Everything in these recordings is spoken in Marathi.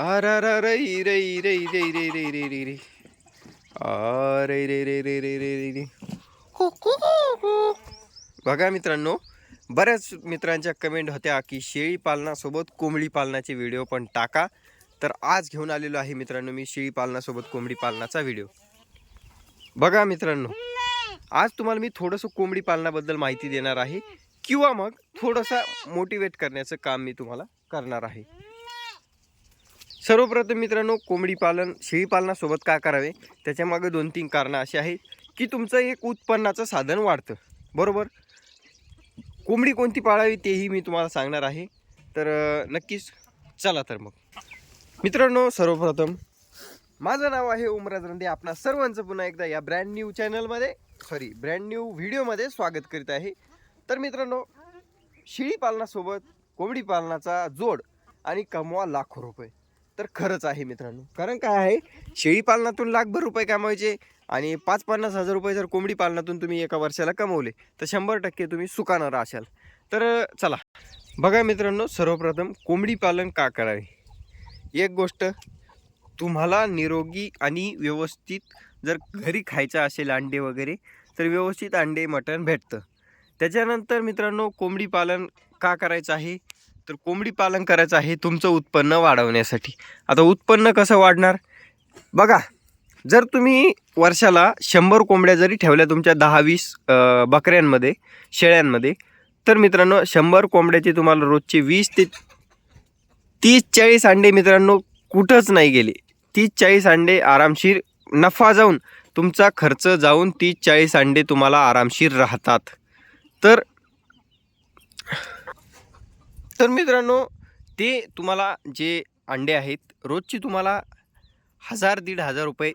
अरे रे रे रे रे रे रे रे रे रे रे अरे रे रे रे रे रे रे रे बघा मित्रांनो बऱ्याच मित्रांच्या कमेंट होत्या की शेळी पालनासोबत कोंबडी पालनाचे व्हिडिओ पण टाका तर आज घेऊन आलेलो आहे मित्रांनो मी शेळी पालनासोबत कोंबडी पालनाचा व्हिडिओ बघा मित्रांनो आज तुम्हाला मी थोडंसं कोंबडी पालनाबद्दल माहिती देणार आहे किंवा मग थोडंसं मोटिवेट करण्याचं काम मी तुम्हाला करणार आहे सर्वप्रथम मित्रांनो कोंबडी पालन शेळीपालनासोबत का करावे? त्याच्यामागे दोन तीन कारणं अशी आहेत की तुमचं एक उत्पन्नाचं साधन वाढतं. बरोबर? कोंबडी कोणती पाळावी तेही मी तुम्हाला सांगणार आहे. तर नक्कीच चला तर मग. मित्रांनो सर्वप्रथम माझं नाव आहे उमराज रंदे. आपणा सर्वांचं पुन्हा एकदा या ब्रँड न्यू चॅनलमध्ये सॉरी ब्रँड न्यू व्हिडिओमध्ये स्वागत करीत आहे. तर मित्रांनो शेळी पालनासोबत कोंबडी पालनाचा जोड आणि कमवा लाखो रुपये. तर खरंच आहे मित्रांनो. कारण काय आहे शेळी पालनातून लाखभर रुपये कमवायचे आणि पाच पन्नास हजार रुपये जर कोंबडी पालनातून तुम्ही एका वर्षाला कमवले तर शंभर टक्के तुम्ही सुकानं राशाल तर चला. बघा मित्रांनो सर्वप्रथम कोंबडी पालन का करावे? एक गोष्ट तुम्हाला निरोगी आणि व्यवस्थित जर घरी खायचं असेल अंडे वगैरे तर व्यवस्थित अंडे मटण भेटतं. त्याच्यानंतर मित्रांनो कोंबडी पालन का करायचं आहे? तर कोंबडी पालन करायचं आहे तुमचं उत्पन्न वाढवण्यासाठी. आता उत्पन्न कसं वाढणार? बघा जर तुम्ही वर्षाला शंभर कोंबड्या जरी ठेवल्या तुमच्या दहा वीस बकऱ्यांमध्ये शेळ्यांमध्ये तर मित्रांनो शंभर कोंबड्याचे तुम्हाला रोजचे वीस ते तीस चाळीस अंडे मित्रांनो कुठंच नाही गेले. तीस चाळीस अंडे आरामशीर नफा जाऊन तुमचा खर्च जाऊन तीस चाळीस अंडे तुम्हाला आरामशीर राहतात. तर तर मित्रांनो ते तुम्हाला जे अंडे आहेत रोजची तुम्हाला हजार दीड हजार रुपये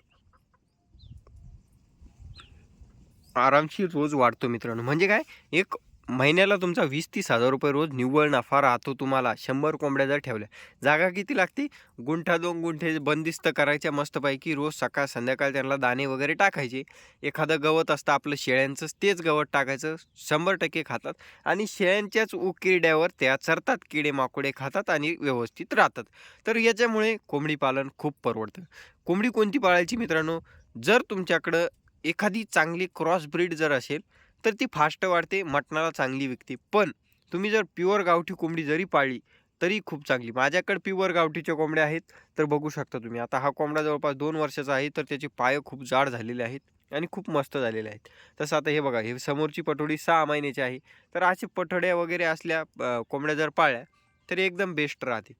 आरामशीर रोज वाढतो मित्रांनो. म्हणजे काय? एक महिन्याला तुमचा वीस तीस हजार रुपये रोज निव्वळ नफा राहतो तुम्हाला. शंभर कोंबड्या जर ठेवल्या जागा किती लागते? गुंठा दोन गुंठे बंदिस्त करायच्या मस्तपैकी रोज सकाळ संध्याकाळ त्यांना दाणे वगैरे टाकायचे. एखादं गवत असतं आपलं शेळ्यांचंच तेच गवत टाकायचं शंभर टक्के खातात आणि शेळ्यांच्याच उकिरड्यावर त्या चरतात किडे माकोडे खातात आणि व्यवस्थित राहतात. तर याच्यामुळे कोंबडी पालन खूप परवडतं. कोंबडी कोणती पाळायची मित्रांनो? जर तुमच्याकडं एखादी चांगली क्रॉस ब्रीड जर असेल तर ती फास्ट वाढते मटणाला चांगली विकते. पण तुम्ही जर प्युअर गावठी कोंबडी जरी पाळली तरी खूप चांगली. माझ्याकडे प्युअर गावठीच्या कोंबड्या आहेत तर बघू शकता तुम्ही. आता हा कोंबडा जवळपास दोन वर्षाचा आहे तर त्याचे पाय खूप जाड झालेले आहेत आणि खूप मस्त झालेले आहेत. तसं आता हे बघा हे समोरची पठोडी सहा महिन्याची आहे. तर अशी पठड्या वगैरे असल्या कोंबड्या जर पाळल्या तर एकदम बेस्ट राहते.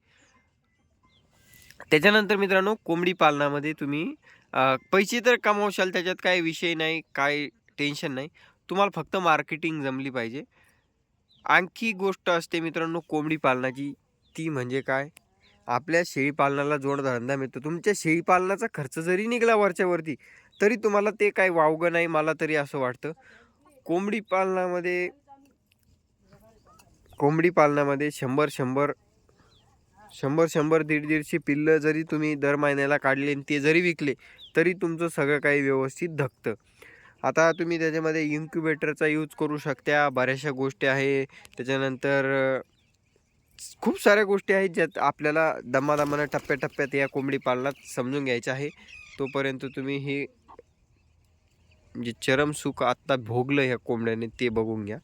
त्याच्यानंतर मित्रांनो कोंबडी पालनामध्ये तुम्ही पैसे तर कमावशाल त्याच्यात काही विषय नाही काय टेन्शन नाही. तुम्हाला फक्त मार्केटिंग जमली पाहिजे. आणखी गोष्ट असते मित्रांनो कोंबडी पालनाची. ती म्हणजे काय? आपल्या शेळीपालनाला जोडधंदा मिळतो. तुमच्या शेळीपालनाचा खर्च जरी निघाला वरच्यावरती तरी तुम्हाला ते काय वावगं नाही मला तरी असं वाटतं. कोंबडी पालनामध्ये कोंबडी पालनामध्ये शंभर शंभर शंभर शंभर दीड दीडशे पिल्लं जरी तुम्ही दर महिन्याला काढले आणि ते जरी विकले तरी तुमचं सगळं काही व्यवस्थित धकतं. आता तुम्ही त्याच्यामध्ये इन्क्युबेटरचा यूज करू शकता. बऱ्याचशा गोष्टी आहे. त्याच्यानंतर खूप साऱ्या गोष्टी आहेत ज्यात आपल्याला दमादमानं टप्प्याटप्प्यात या कोंबडी पालनात समजून घ्यायचं आहे. तोपर्यंत तुम्ही हे जे चरम सुख आत्ता भोगलं ह्या कोंबड्याने ते बघून घ्या.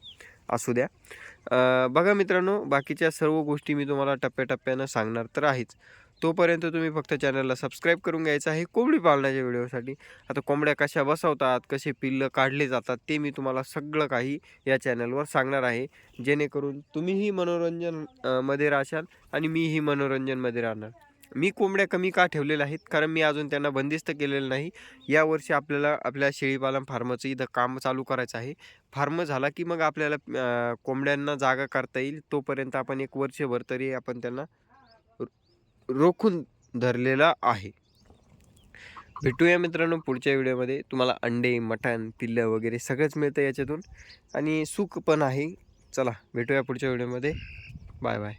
असू द्या. बघा मित्रांनो बाकीच्या सर्व गोष्टी मी तुम्हाला टप्प्याटप्प्यानं सांगणार तर आहेच. तोपर्यंत तुम्ही फक्त चॅनलला सबस्क्राईब करून घ्यायचं आहे कोंबडी पालनाच्या व्हिडिओसाठी. आता कोंबड्या कशा बसवतात कसे पिल्लं काढले जातात ते मी तुम्हाला सगळं काही या चॅनलवर सांगणार आहे. जेणेकरून तुम्हीही मनोरंजनमध्ये राहशाल आणि मीही मनोरंजनमध्ये राहणार. मी कोंबड्या कमी का ठेवलेल्या आहेत? कारण मी अजून त्यांना बंदिस्त केलेलं नाही. यावर्षी आपल्याला आपल्या शेळीपालन फार्मचं इथं काम चालू करायचं आहे. फार्म झाला की मग आपल्याला कोंबड्यांना जागा करता येईल. तोपर्यंत आपण एक वर्षभर तरी आपण त्यांना रोखून धरलेला आहे. भेटूया मित्रांनो पुढच्या व्हिडिओमध्ये. तुम्हाला अंडे मटण पिल्लं वगैरे सगळंच मिळतं याच्यातून. आणि सुख पण आहे. चला भेटूया पुढच्या व्हिडिओमध्ये. Bye bye.